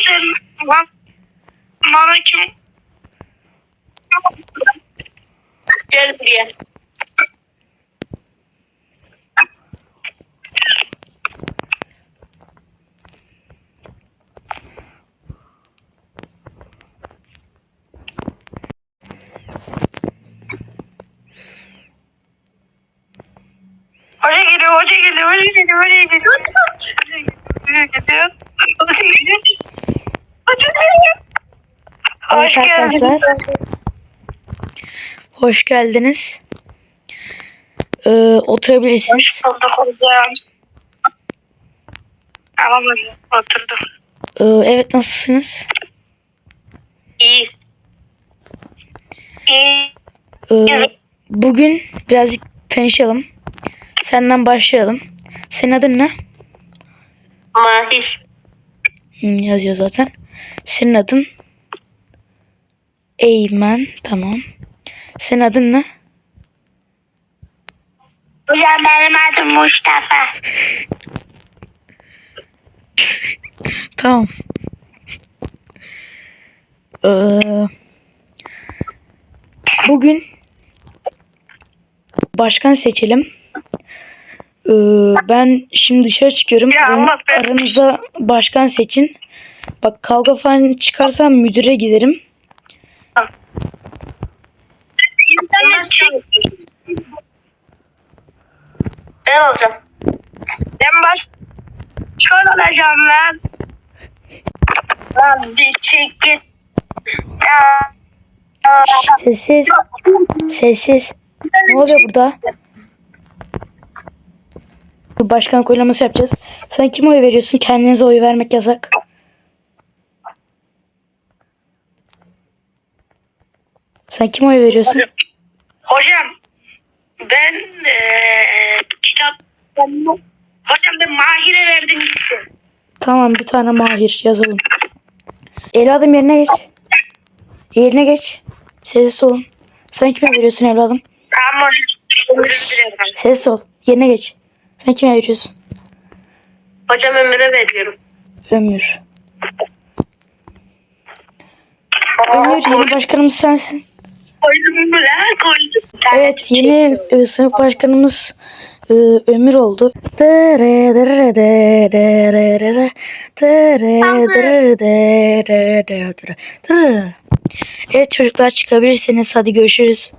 sen lan bana kim? Gel buraya. Hoca geliyor, hoca geliyor, hoca geliyor, hoca geliyor. Hoca geliyor, hoca geliyor. Hoca geliyor. Hoca geliyor. Hoş Evet arkadaşlar. Hoş geldiniz. Ee, oturabilirsiniz. Hoş bulduk hocam. Tamam hocam, oturdum. Ee, evet nasılsınız? İyi. İyi. Ee, bugün birazcık tanışalım. Senden başlayalım. Senin adın ne? Mahir. Hmm, yazıyor zaten. Senin adın? Eymen. Tamam. Senin adın ne? Hocam benim adım Mustafa. Tamam. Ee, bugün başkan seçelim. Ee, ben şimdi dışarı çıkıyorum. Aranıza başkan seçin. Bak kavga falan çıkarsam müdüre giderim. Ben olacağım. Ben baş... Şöyle olacağım lan. Lan bir çek git. Sessiz. Sessiz. Ne oluyor burada? Başkan oylaması yapacağız. Sen kime oy veriyorsun? Kendinize oy vermek yasak. Sen kime oy veriyorsun? Hocam ben eee kitap Hocam ben Mahir'e verdim gitti. Tamam bir tane mahir yazalım. Evladım yerine geç. Yerine geç. Sessiz olun. Sen kime veriyorsun evladım? Tamam. Sessiz ol. Yerine geç. Sen kime veriyorsun? Hocam Ömür'e veriyorum. Ömür. Ömür yeni başkanımız sensin. Koydum. Evet yeni e, sınıf başkanımız e, Ömür oldu. Evet çocuklar çıkabilirsiniz. Hadi görüşürüz.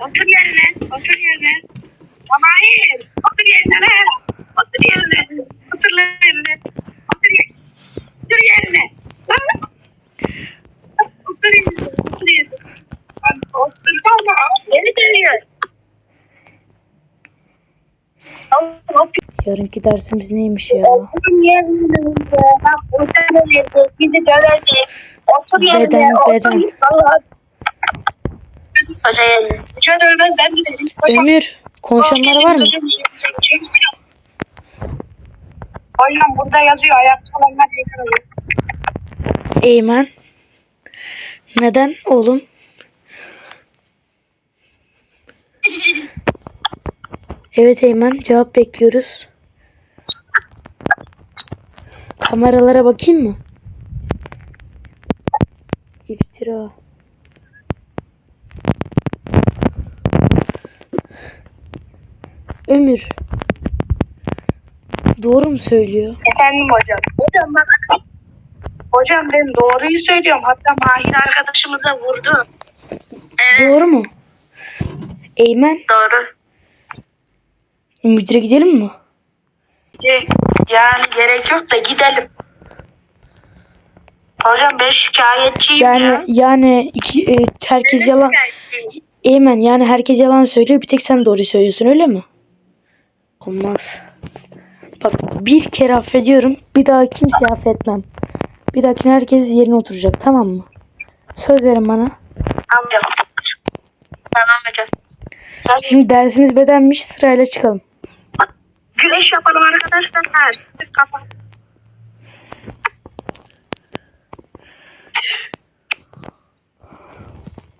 Otur yerine, otur yerine. Ama otur yerine. Otur yerine. Otur yerine. Otur yerine. Otur yerine. Otur yerine. Otur yerine. Otursana. Dönüyor. Yarınki dersimiz neymiş ya? Otur yerine. Bak otur yerine. Bizi dövecek. Otur yerine. Beden, Otur beden. yerine. Hoca yerine. Hoca dövmez ben de dedim. Ömür konuşanları var mı? Aynen burada yazıyor ayakta olanlar yazıyor. Eymen. Neden oğlum? Evet Eymen cevap bekliyoruz. Kameralara bakayım mı? İftira. Ömür. Doğru mu söylüyor? Efendim hocam. Hocam bak. Hocam ben doğruyu söylüyorum. Hatta Mahir arkadaşımıza vurdu. Doğru mu? Eymen Doğru. müdüre gidelim mi? Yani gerek yok da gidelim. Hocam ben şikayetçiyim Yani ya. yani iki, e, herkes yalan. Eymen yani herkes yalan söylüyor bir tek sen doğru söylüyorsun öyle mi? Olmaz. Bak bir kere affediyorum bir daha kimseye affetmem. Bir dahakine herkes yerine oturacak tamam mı? Söz verin bana. Amcam. Tamam hocam. Şimdi dersimiz bedenmiş sırayla çıkalım. Güneş yapalım arkadaşlar. Siz kapat.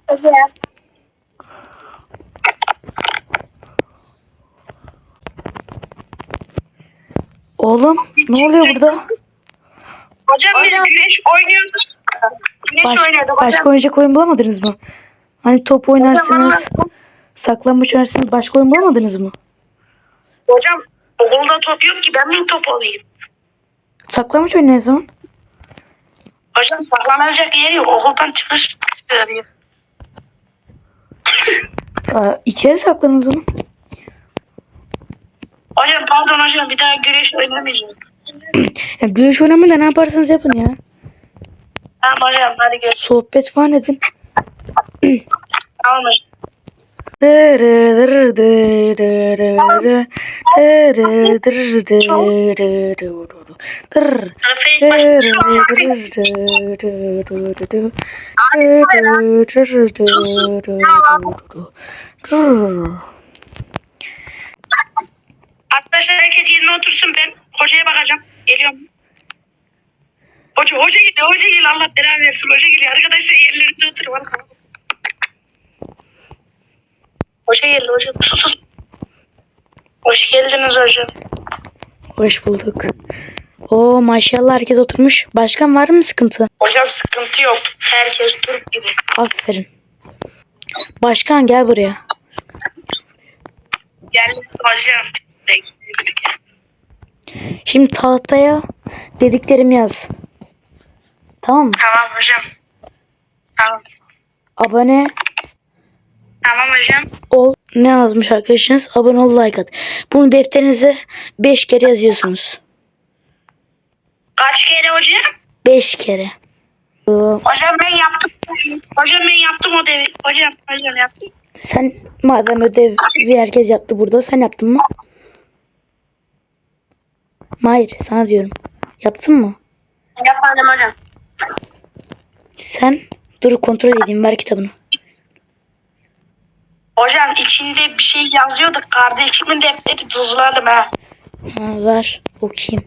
Hocam. Oğlum ne oluyor burada? Hocam biz güneş oynuyoruz. Güneş Baş, oynadı hocam. başka oynayacak oyun bulamadınız mı? Hani top oynarsınız, saklambaç oynarsınız. Başka oyun bulamadınız mı? Hocam okulda top yok ki ben mi top alayım? Saklambaç oynayın o zaman. Hocam saklanacak yer yok. Okuldan çıkış. Aa, içeri saklanın o zaman. Hocam pardon hocam bir daha güreş oynamayacağım. Ya, güreş oynamada ne yaparsanız yapın ya. Tamam hocam hadi görüşürüz. Sohbet falan edin. Tamam hocam. Herkes yerine otursun ben hocaya bakacağım. Geliyorum. Hoca, hoca geliyor, hoca geliyor. Allah belanı versin. Hoca geliyor. Arkadaşlar yerlerinize oturun. Vallahi. Hoca geldi, hoca. Sus, sus. Hoş geldiniz hocam. Hoş bulduk. Oo maşallah herkes oturmuş. Başkan var mı sıkıntı? Hocam sıkıntı yok. Herkes Türk gibi. Aferin. Başkan gel buraya. Geldim hocam. Şimdi tahtaya dediklerimi yaz. Tamam mı? Tamam hocam. Tamam. Abone Tamam hocam. ol. Ne yazmış arkadaşınız? Abone ol, like at. Bunu defterinize 5 kere yazıyorsunuz. Kaç kere hocam? 5 kere. Ee, Hocam ben yaptım. Hocam ben yaptım o devi. Hocam, hocam yaptım. Sen madem ödevi herkes yaptı burada sen yaptın mı? Hayır sana diyorum. Yaptın mı? Yapmadım hocam. Sen dur kontrol edeyim ver kitabını. Hocam içinde bir şey yazıyordu. Kardeşimin defteri tuzladım ha. Ha, ver okuyayım.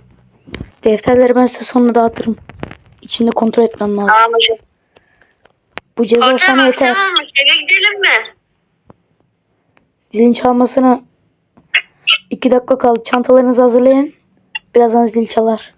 Defterleri ben size sonra dağıtırım. İçinde kontrol etmem lazım. Tamam hocam. Bu ceza sana yeter. olmuş. Eve gidelim mi? Zilin çalmasına 2 dakika kaldı. Çantalarınızı hazırlayın. Birazdan zil çalar.